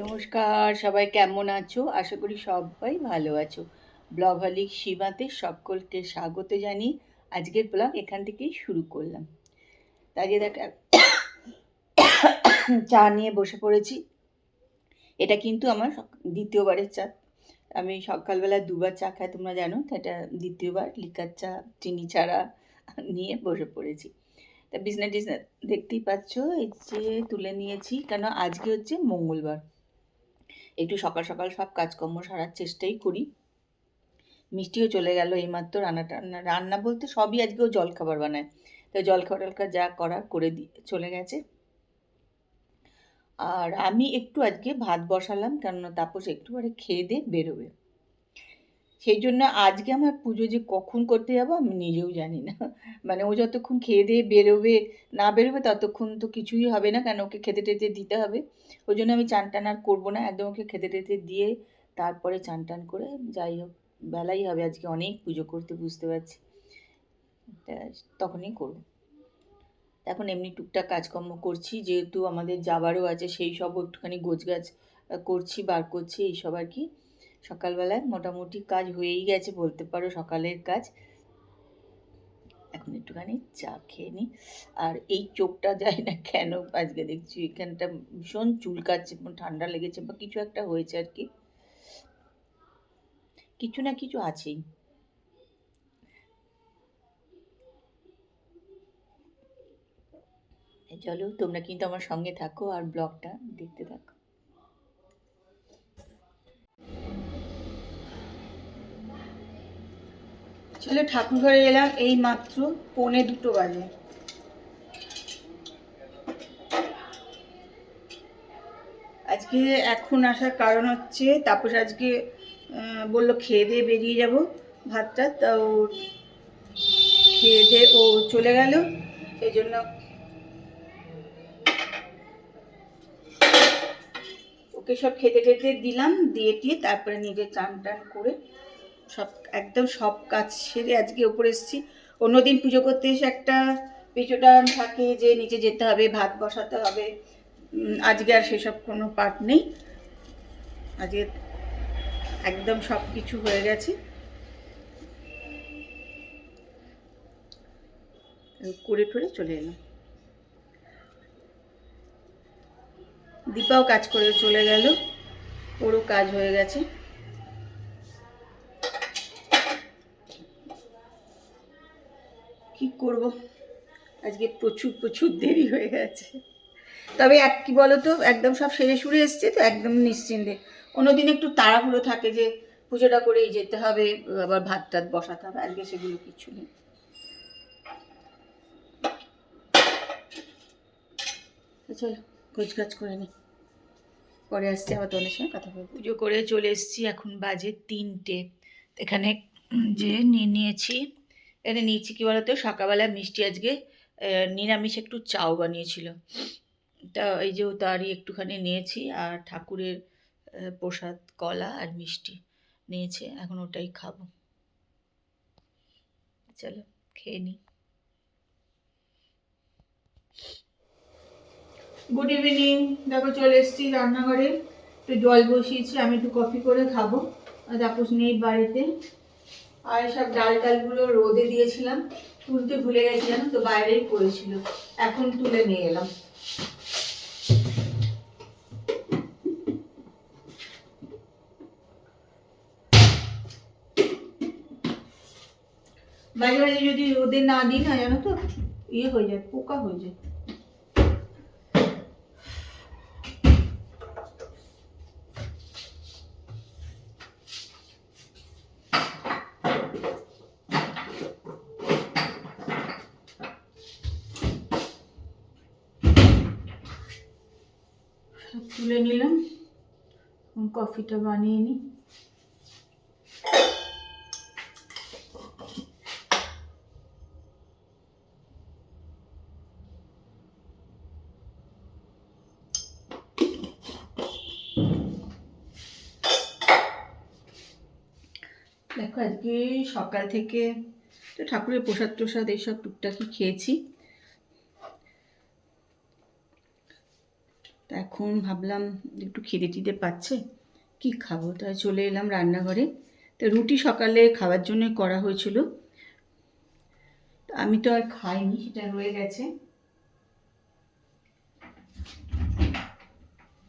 নমস্কার, সবাই কেমন আছো? আশা করি সবাই ভালো আছো। ব্লগ হলিক সীমাতে সকলকে স্বাগত জানি আজকের ব্লগ এখান থেকেই শুরু করলাম। তাকে দেখ, চা নিয়ে বসে পড়েছি। এটা কিন্তু আমার দ্বিতীয়বারের চা। আমি সকালবেলা দুবার চা খাই, তোমরা জানো এটা দ্বিতীয়বার, লিকার চা, চিনি ছাড়া নিয়ে বসে পড়েছি। তা বিছনা টিছনা দেখতেই পাচ্ছ, এই যে তুলে নিয়েছি, কেন আজকে হচ্ছে মঙ্গলবার। একটু সকাল সকাল সব কাজকর্ম সারার চেষ্টাই করি। মিষ্টিও চলে গেল এইমাত্র, রান্না টান্না, রান্না বলতে সবই আজকেও জলখাবার বানায়। তো জলখাবার টলখাবার যা করার করে দিয়ে চলে গেছে। আর আমি একটু আজকে ভাত বসালাম, কেননা তাপস একটু পরে খেয়ে দিয়ে বেরোবে। সেই জন্য আজকে আমার পুজো যে কখন করতে যাব আমি নিজেও জানি না। মানে ও যতক্ষণ খেয়ে দিয়ে বেরোবে, না বেরোবে ততক্ষণ তো কিছুই হবে না, কেন ওকে খেতে টেতে দিতে হবে। ওই জন্য আমি চান টান আর করব না, একদম ওকে খেতে টেতে দিয়ে তারপরে চান টান করে যাই হোক, বেলাই হবে আজকে অনেক পুজো করতে বুঝতে পারছি। তখনই করব। এখন এমনি টুকটাক কাজকর্ম করছি, যেহেতু আমাদের যাবারও আছে, সেই সব একটুখানি গোছগাছ করছি, বার করছি, এইসব আর কি। সকালবেলায় মোটামুটি কাজ হয়েই গেছে, বলতে পারো সকালের কাজ। এখন একটুখানি চা খেয়ে নিই আর এই চোখটা যায় না কেন? আজকে দেখছি এখানটা ভীষণ চুলকাচ্ছে ঠান্ডা লেগেছে, বা কিছু একটা হয়েছে আর কি। কিছু না কিছু আছেই। চলো, তোমরা কিন্তু আমার সঙ্গে থাকো আর ব্লগটা দেখতে থাকো। চলো ঠাকুর ঘরে এলাম, এই মাত্র পৌনে দুটো বাজে। আজকে এখন আসার কারণ হচ্ছে, তাপস আজকে বলল খেয়ে দিয়ে বেরিয়ে যাব ভাতটা তাও খেয়ে দিয়ে ও চলে গেল, সেই জন্য ওকে সব খেতে টেতে দিলাম, দিয়ে টিয়ে তারপরে নিজে চান টান করে সব, একদম সব কাজ সেরে আজকে ওপরে এসেছি। অন্যদিন পুজো করতে এসে একটা পিছুটান থাকে যে নিচে যেতে হবে, ভাত বসাতে হবে। আজকে আর সেসব কোনো পার্ট নেই। আজকে একদম সব কিছু হয়ে গেছে। করে টরে চলে এলাম। দীপাও কাজ করে চলে গেল। ওরও কাজ হয়ে গেছে কি করব। আজকে প্রচুর প্রচুর দেরি হয়ে গেছে। তবে এক কি বলতো, একদম সব সেরে সুরে এসছে তো একদম নিশ্চিন্তে। অন্যদিন একটু তাড়াহুড়ো থাকে যে পুজোটা করেই যেতে হবে, আবার ভাত টাত বসাতে হবে, আজকে সেগুলো কিছু নেই। তো চলো গোছ গাছ করে নিই পরে আসছি আবার তোমাদের সঙ্গে কথা বলব। পুজো করে চলে এসেছি, এখন বাজে তিনটে। এখানে যে নিয়ে নিয়েছি এখানে নিয়েছি কী বলতো? সকালবেলা মিষ্টি আজকে নিরামিষ একটু চাও বানিয়েছিল। তা এই যে তারই একটুখানি নিয়েছি আর ঠাকুরের প্রসাদ, কলা আর মিষ্টি নিয়েছে, এখন ওটাই খাব। চলো, খেয়ে নিই গুড ইভিনিং দেখো চলে এসেছি রান্নাঘরে। একটু জল বসিয়েছি, আমি একটু কফি করে খাব। তাপস নেই বাড়িতে। আর সব ডাল টালগুলো রোদে দিয়েছিলাম, তুলতে ভুলে গেছিলাম তো, বাইরেই পড়েছিল। এখন তুলে নিয়ে এলাম। মাঝে যদি রোদে না দিই না, জানো তো ইয়ে হয়ে যায়, পোকা হয়ে যায়। তুলে নিলাম। কফিটা বানিয়ে নিই। দেখো, আজকে সকাল থেকে তো ঠাকুরের প্রসাদ প্রসাদ এইসব টুকটাকি খেয়েছি। তা এখন ভাবলাম একটু খিদে টিদে পাচ্ছে, কি খাব? তাই চলে এলাম রান্নাঘরে। তো রুটি সকালে খাওয়ার জন্য করা হয়েছিল। আমি তো আর খাইনি, সেটা রয়ে গেছে।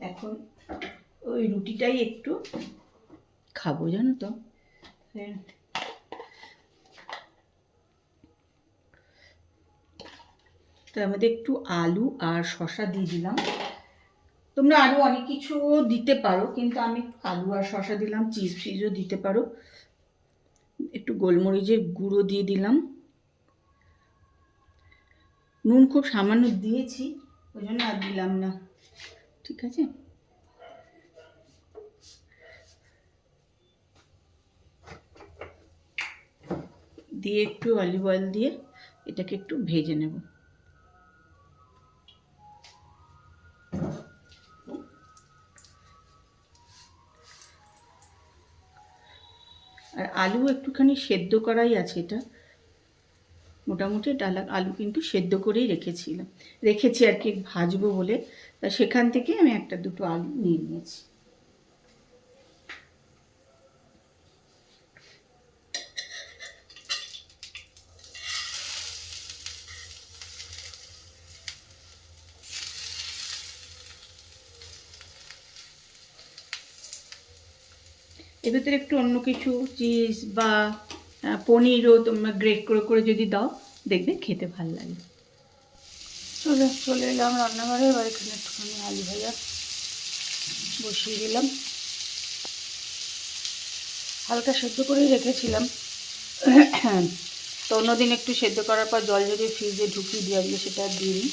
এখন ওই রুটিটাই একটু খাব, জানো তো। হ্যাঁ। তার মধ্যে একটু আলু আর শশা দিয়ে দিলাম। তোমরা আরও অনেক কিছু দিতে পারো, কিন্তু আমি আলু আর শশা দিলাম চিজ ফিজও দিতে পারো। একটু গোলমরিচের গুঁড়ো দিয়ে দিলাম। নুন খুব সামান্য দিয়েছি, ওই জন্য আর দিলাম না। ঠিক আছে? দিয়ে একটু অলিভ অয়েল দিয়ে এটাকে একটু ভেজে নেব। আর আলু একটুখানি সেদ্ধ করাই আছে এটা। মোটামুটি ডালা আলু কিন্তু সেদ্ধ করেই রেখেছিলাম। রেখেছি আর কি ভাজবো বলে। তা সেখান থেকে আমি একটা দুটো আলু নিয়ে নিয়েছি। এর ভিতরে একটু অন্য কিছু চিজ বা পনিরও তোমরা গ্রেট করে করে যদি দাও দেখবে খেতে ভালো লাগে। চলে চলে এলাম রান্নাঘরে। এবার এখানে একটুখানি আলু ভাজা বসিয়ে দিলাম। হালকা সেদ্ধ করেই রেখেছিলাম। তো অন্যদিন একটু সেদ্ধ করার পর জল যদি ফ্রিজে ঢুকিয়ে দিয়ে আসলে সেটা দিইনি।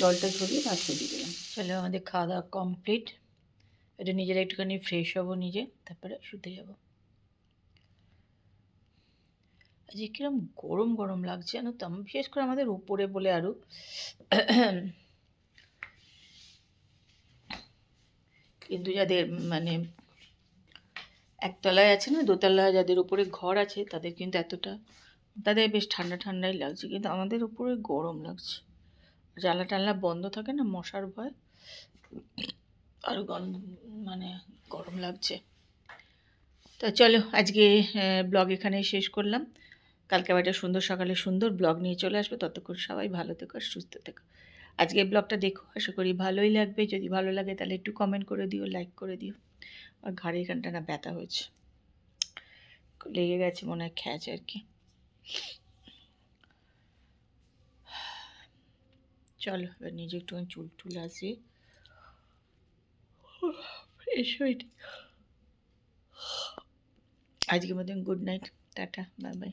জলটা ঝরিয়ে ভাসিয়ে দিয়ে দিলাম। চলো আমাদের খাওয়া দাওয়া কমপ্লিট। এটা নিজেরা একটুখানি ফ্রেশ হব নিজে, তারপরে শুতে যাব। আজকে কিরম গরম গরম লাগছে জানো তো? বিশেষ করে আমাদের উপরে বলে আরও কিন্তু যাদের মানে একতলায় আছে না দোতলায় যাদের উপরে ঘর আছে, তাদের কিন্তু এতটা, তাদের বেশ ঠান্ডা ঠান্ডাই লাগছে, কিন্তু আমাদের উপরে গরম লাগছে। জানলা টানলা বন্ধ থাকে না, মশার ভয়। আর গরম মানে গরম লাগছে। তো চলো, আজকে ব্লগ এখানেই শেষ করলাম। কালকে আবার একটা সুন্দর সকালে সুন্দর ব্লগ নিয়ে চলে আসবে। ততক্ষণ সবাই ভালো থেকো আর সুস্থ থেকো। আজকে ব্লগটা দেখো, আশা করি ভালোই লাগবে। যদি ভালো লাগে তাহলে একটু কমেন্ট করে দিও লাইক করে দিও। আর ঘাড়ে এখানটা না ব্যথা হয়েছে। লেগে গেছে, মনে হয় খ্যাচ আর কি। চলো, এবার নিজে একটুখানি চুল টুল আসিয়ে ফ্রেশ এটি। আজকের মতন good night tata bye bye